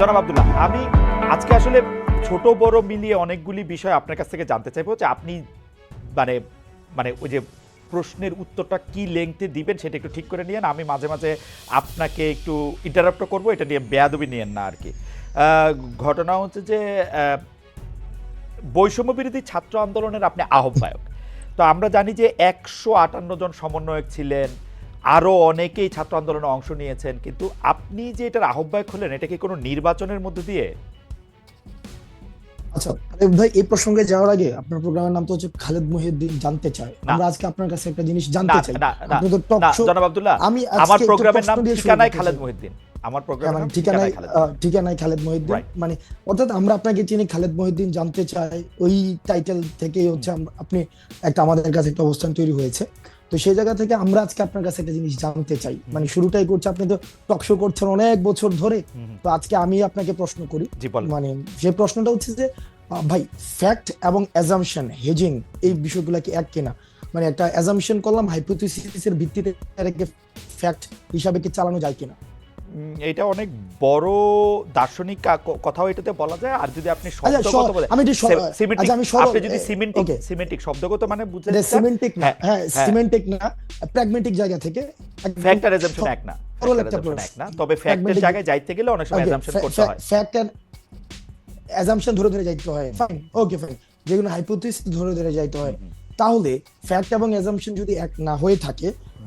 জনাব আব্দুল্লাহ, আমি আজকে আসলে ছোট বড় মিলিয়ে অনেকগুলি বিষয় আপনার কাছ থেকে জানতে চাইব যে আপনি মানে মানে ওই যে প্রশ্নের উত্তরটা কি লেংথে দিবেন সেটা একটু ঠিক করে নিয়েন। আমি মাঝে মাঝে আপনাকে একটু ইন্টারাপ্ট করব, এটা নিয়ে বেয়াদবি নিয়েন না আর কি ঘটনা হচ্ছে যে বৈষম্য বিরোধী ছাত্র আন্দোলনের আপনি আহ্বায়ক। তো আমরা জানি যে একশো আটান্ন জন সমন্বয়ক ছিলেন আরও অনেকেই ছাত্র আন্দোলনে অংশ নিয়েছেন কিন্তু আপনি যে এটার আহ্বায়ক হলেন এটা কি কোনো নির্বাচনের মধ্যে দিয়ে? আচ্ছা ভাই এই প্রসঙ্গে যাওয়ার আগে আপনার প্রোগ্রামের নাম তো হচ্ছে খালেদ মহিউদ্দিন জানতে চাই। আমরা আজকে আপনার কাছে একটা জিনিস জানতে চাই। না না আপনি তো টক না শো জনাব আব্দুল্লাহ আমি আমার প্রোগ্রামের নাম ঠিকানায় খালেদ চাই। মহিউদ্দিন। আমার হ্যাঁ, প্রোগ্রামের মানে নাম ঠিকানায় খালেদ ঠিকানায় খালেদ মহিউদ্দিন। মানে অর্থাৎ আমরা আপনাকে চিনি খালেদ মহিউদ্দিন জানতে চাই। ওই টাইটেল থেকেই হচ্ছে আপনি একটা আমাদের কাছে একটা অবস্থান তৈরি হয়েছে। তো সেই জায়গা থেকে আমরা আজকে আপনার কাছে একটা জিনিস জানতে চাই। মানে শুরুটাই করছে আপনি তো টক শো করছেন অনেক বছর ধরে। তো আজকে আমি আপনাকে প্রশ্ন করি। মানে যে প্রশ্নটা হচ্ছে যে ভাই ফ্যাক্ট এবং অ্যাজামশন হেজিং এই বিষয়গুলো কি এক কিনা? মানে একটা অ্যাজাম্পশন করলাম হাইপোথিসিসের ভিত্তিতে ফ্যাক্ট হিসাবে কি চালানো যায় কিনা? এটা অনেক বড় দার্শনিক কা- ক- কথাও এটাতে বলা যায়। আর যদি আপনি আচ্ছা শব্দগত স- বলে আমি সিমেন্টিক আচ্ছা আপনি যদি সিমেন্টিক সিমেন্টিক শব্দগত মানে বুঝতে সিমেন্টিক না হ্যাঁ, হ্যাঁ হ্যাঁ। সিমেন্টিক না প্র্যাগমেটিক জায়গা থেকে একদম ফ্যাক্ট আর এজাম্পশন স- এক না। এক না। তবে ফ্যাক্টের জায়গায় যাইতে গেলে অনেক সময় এজাম্পশন করতে হয়। ফ্যাক্ট এন্ড অ্যাজাম্পশন ধরে ধরে যাইতে হয়। ফাইন ওকে ফাইন যেগুলো হাইপোথিসিস ধরে ধরে যাইতে হয়। তাহলে ফ্যাক্ট এবং অ্যাজাম্পশন যদি এক না হয়ে থাকে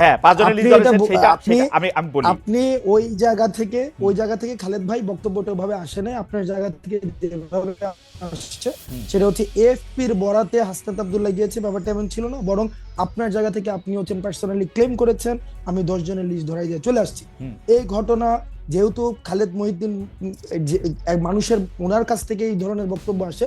হ্যাঁ লিস্ট সেটা আমি আমি বলি। আপনি ওই জায়গা থেকে ওই জায়গা থেকে খালেদ ভাই বক্তব্যটা ভাবে আসে আপনার জায়গা থেকে যেভাবে আসছে সেটা হচ্ছে এফপির বরাতে হাসনাত আব্দুল্লাহ গিয়েছে ব্যাপারটা এমন ছিল না বরং আপনার জায়গা থেকে আপনি হচ্ছেন পার্সোনালি ক্লেম করেছেন আমি দশ জনের লিস্ট ধরাই দিয়ে চলে আসছি। এই ঘটনা যেহেতু খালেদ মহিউদ্দিন যে- মানুষের ওনার কাছ থেকে এই ধরনের বক্তব্য আসে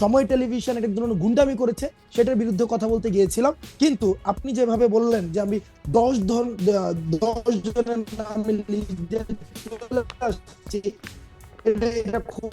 সময় টেলিভিশন এক ধরনের গুন্ডামি করেছে, সেটার বিরুদ্ধে কথা বলতে গিয়েছিলাম। কিন্তু আপনি যেভাবে বললেন যে আমি দশ ধর দশ জনের নামে খুব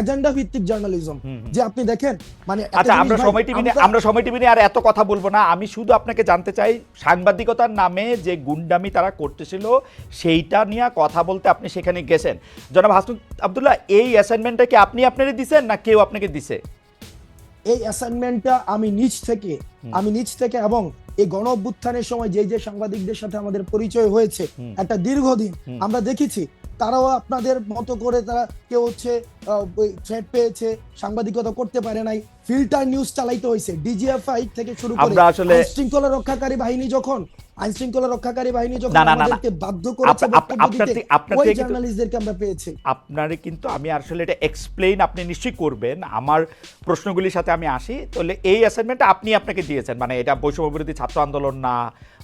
এজেন্ডা ভিত্তিক জার্নালিজম। যে আপনি দেখেন মানে আচ্ছা আমরা সময় টিভি নিয়ে আমরা- সময় টিভি নিয়ে আর এত কথা বলব না। আমি শুধু আপনাকে জানতে চাই সাংবাদিকতার নামে যে গুন্ডামি তারা করতেছিল সেইটা নিয়ে কথা বলতে আপনি সেখানে গেছেন। জনাব হাসনুদ আব্দুল্লাহ এই অ্যাসাইনমেন্টটা কি আপনি আপনারই দিছেন না কেউ আপনাকে দিছে? এই অ্যাসাইনমেন্টটা আমি নিজ থেকে আমি নিজ থেকে এবং এই গণ অভ্যুত্থানের সময় যে যে সাংবাদিকদের সাথে আমাদের পরিচয় হয়েছে একটা দীর্ঘদিন আমরা দেখেছি তারাও আপনাদের মতো করে তারা কেউ হচ্ছে থ্রেট পেয়েছে সাংবাদিকতা করতে পারে নাই ফিল্টার নিউজ চালাইতে হয়েছে ডিজিএফআই থেকে শুরু করে আসলে- শৃঙ্খলা রক্ষাকারী বাহিনী যখন আইন শৃঙ্খলা রক্ষাকারী বাহিনী যখন। আমাদেরকে বাধ্য করেছে ওই জার্নালিস্টদেরকে আমরা পেয়েছি। আপনারে কিন্তু আমি আসলে এটা এক্সপ্লেইন আপনি নিশ্চয়ই করবেন। আমার প্রশ্নগুলির সাথে আমি আসি। তাহলে এই অ্যাসাইনমেন্টটা আপনি আপনাকে দিয়েছেন। মানে এটা বৈষম্য বিরোধী ছাত্র আন্দোলন না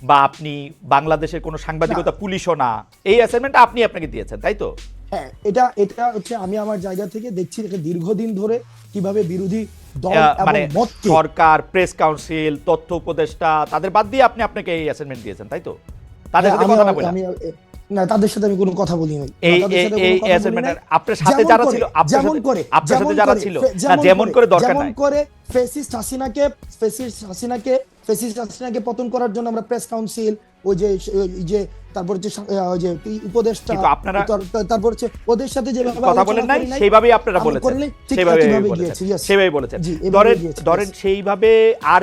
বা আপনি বাংলাদেশের কোনো সাংবাদিকতা পুলিশও না। এই অ্যাসাইনমেন্টটা আপনি আপনাকে দিয়েছেন তাই তো? হ্যাঁ এটা এটা হচ্ছে আমি আমার জায়গা থেকে দেখছি এটা দীর্ঘদিন ধরে কীভাবে বিরোধী মানে সরকার প্রেস কাউন্সিল তথ্য উপদেষ্টা তাদের বাদ দিয়ে আপনি আপনাকে এই অ্যাসাইনমেন্ট দিয়েছেন তাই তো? তাদের হ্যাঁ, সাথে কথা না বলে। না তাদের সাথে আমি কোনো কথা বলি নাই এই এই নাই। আপনার সাথে যারা ছিল যেমন করে আপনার সাথে যারা ছিল। না যেমন করে দরকার যেমন করে ফেসিস্ট হাসিনাকে ফেসিস্ট হাসিনাকে ফেসিস্ট হাসিনাকে পতন করার জন্য আমরা প্রেস কাউন্সিল ওই যে যে তারপর আহ, ওই যে কিন্তু আপনারা- তার- তার- তারপর হচ্ছে ওদের সাথে যেভাবে কথা বলেন নাই সেইভাবেই আপনারা বলেছেন। নাই, সেইভাবে বলেছেন। সেইভাবে বলেছেন। ধরেন সেইভাবে আর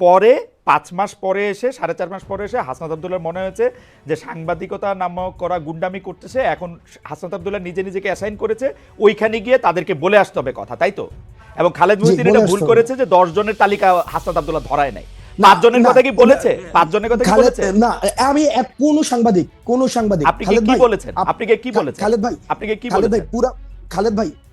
পরে পাঁচ মাস পরে এসে সাড়ে চার মাস পরে এসে হাসনাত আবদুল্লার মনে হয়েছে যে সাংবাদিকতা নামক করা গুন্ডামি করতেছে এখন হাসনাত আবদুল্লাহ নিজে নিজেকে অ্যাসাইন করেছে ওইখানে গিয়ে তাদেরকে বলে আসতে হবে কথা তাই তো? এবং খালেদ মহিউদ্দিন বলে এটা ভুল করেছে যে দশ জনের তালিকা হাসনাত আবদুল্লাহ ধরায় নাই। না, পাঁচজনের না, কথা কি না, বলেছে পাঁচজনের কথা কি বলেছে? না আমি কোন সাংবাদিক কোন সাংবাদিক আপনি কি বলেছেন? আপনি কি বলেছেন? খালেদ ভাই আপনি কি খালেদ ভাই পুরো খালেদ ভাই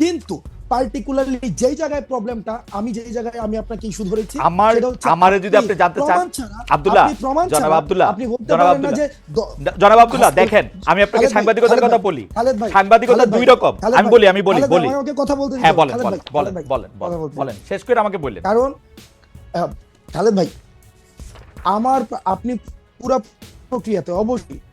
কিন্তু পার্টিকুলারলি যেই জায়গায় প্রবলেমটা আমি যেই জায়গায় আমি আপনাকে ইস্যু ধরেছি আমার- আমারে যদি আপনি জানতে চান, আব্দুল্লাহ, জনাব আব্দুল্লাহ, আপনি বলতে জনাব পারেন না আব্দুল্লাহ, যে জনাব আব্দুল্লাহ দেখেন আমি আপনাকে সাংবাদিকতার কথা বলি। সাংবাদিকতা দুই রকম আমি বলি আমি বলি বলি। আমাকে কথা বলতে হ্যাঁ বলেন বলেন বলেন বলেন শেষ করে আমাকে বললেন। কারণ খালেদ ভাই আমার আপনি পুরো প্রক্রিয়াতে অবশ্যই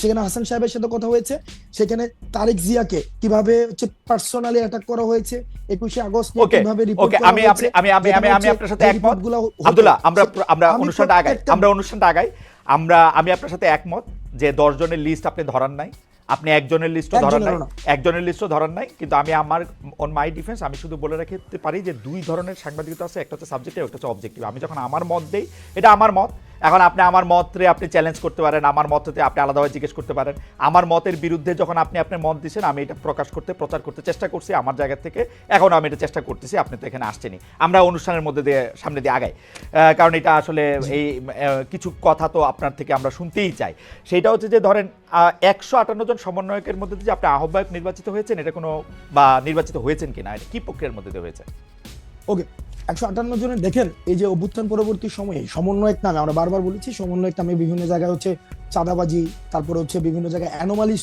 সেখানে হাসান সাহেবের সাথে কথা হয়েছে। সেখানে তারেক জিয়াকে কীভাবে হচ্ছে পার্সোনালি অ্যাটাক করা হয়েছে একুশে আগস্ট কীভাবে রিপোর্ট করা আমি আপনি আমি আমি আমি আমি আপনার সাথে একমত। আব্দুল্লাহ আমরা আমরা আমি অনুষ্ঠানটা আগাই আমরা অনুষ্ঠানটা আগাই। আমরা আমি আপনার সাথে একমত যে দশ জনের লিস্ট আপনি ধরান নাই। আপনি একজনের লিস্টও ধরান নাই। একজনের লিস্টও ধরান নাই। কিন্তু আমি আমার অন মাই ডিফেন্স আমি শুধু বলে রাখতে পারি যে দুই ধরনের সাংবাদিকতা আছে একটা হচ্ছে সাবজেক্টিভ একটা হচ্ছে অবজেক্টিভ আমি যখন আমার মত দেই এটা আমার মত। এখন আপনি আমার মতরে আপনি চ্যালেঞ্জ করতে পারেন আমার মততে আপনি আলাদাভাবে জিজ্ঞেস করতে পারেন। আমার মতের বিরুদ্ধে যখন আপনি আপনার মত দিচ্ছেন আমি এটা প্রকাশ করতে প্রচার করতে চেষ্টা করছি। আমার জায়গা থেকে এখন আমি এটা চেষ্টা করতেছি আপনি তো এখানে আসছেনই। আমরা অনুষ্ঠানের মধ্যে দিয়ে সামনে দিয়ে আগাই। কারণ এটা আসলে এই কিছু কথা তো আপনার থেকে আমরা শুনতেই চাই। সেটা হচ্ছে যে ধরেন একশো আটান্ন জন সমন্বয়কের মধ্যে দিয়ে যে আপনি আহ্বায়ক নির্বাচিত হয়েছেন এটা কোনো বা নির্বাচিত হয়েছেন কিনা? এটা কী প্রক্রিয়ার মধ্যে দিয়ে হয়েছে? ওকে। একশো আটান্ন জনের, দেখেন, এই যে অভ্যুত্থান পরবর্তী সময়ে, সমন্বয়ক নামে, আমরা বারবার বলেছি, সমন্বয়ক নামে বিভিন্ন জায়গায় হচ্ছে চাঁদাবাজি, তারপরে হচ্ছে বিভিন্ন জায়গায় অ্যানোমালিস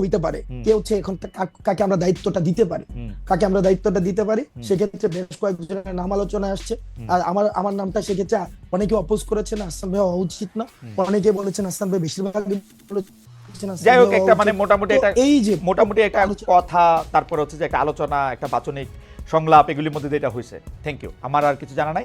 হইতে পারে। কে হচ্ছে এখন কাকে আমরা দায়িত্বটা দিতে পারি? কাকে আমরা দায়িত্বটা দিতে পারি? সেক্ষেত্রে বেশ কয়েকজনের নাম আলোচনায় আসছে। আর আমার আমার নামটা সেক্ষেত্রে অনেকে অপোজ করেছেন আসান ভাই হওয়া উচিত না। অনেকে বলেছেন আসান ভাই বেশিরভাগ যাই হোক একটা মানে মোটামুটি একটা এই যে মোটামুটি একটা আলোচনা- কথা তারপর হচ্ছে যে একটা আলোচনা একটা বাচনিক সংলাপ এগুলির মধ্যে দিয়ে এটা হয়েছে থ্যাংক ইউ আমার আর কিছু জানা নাই।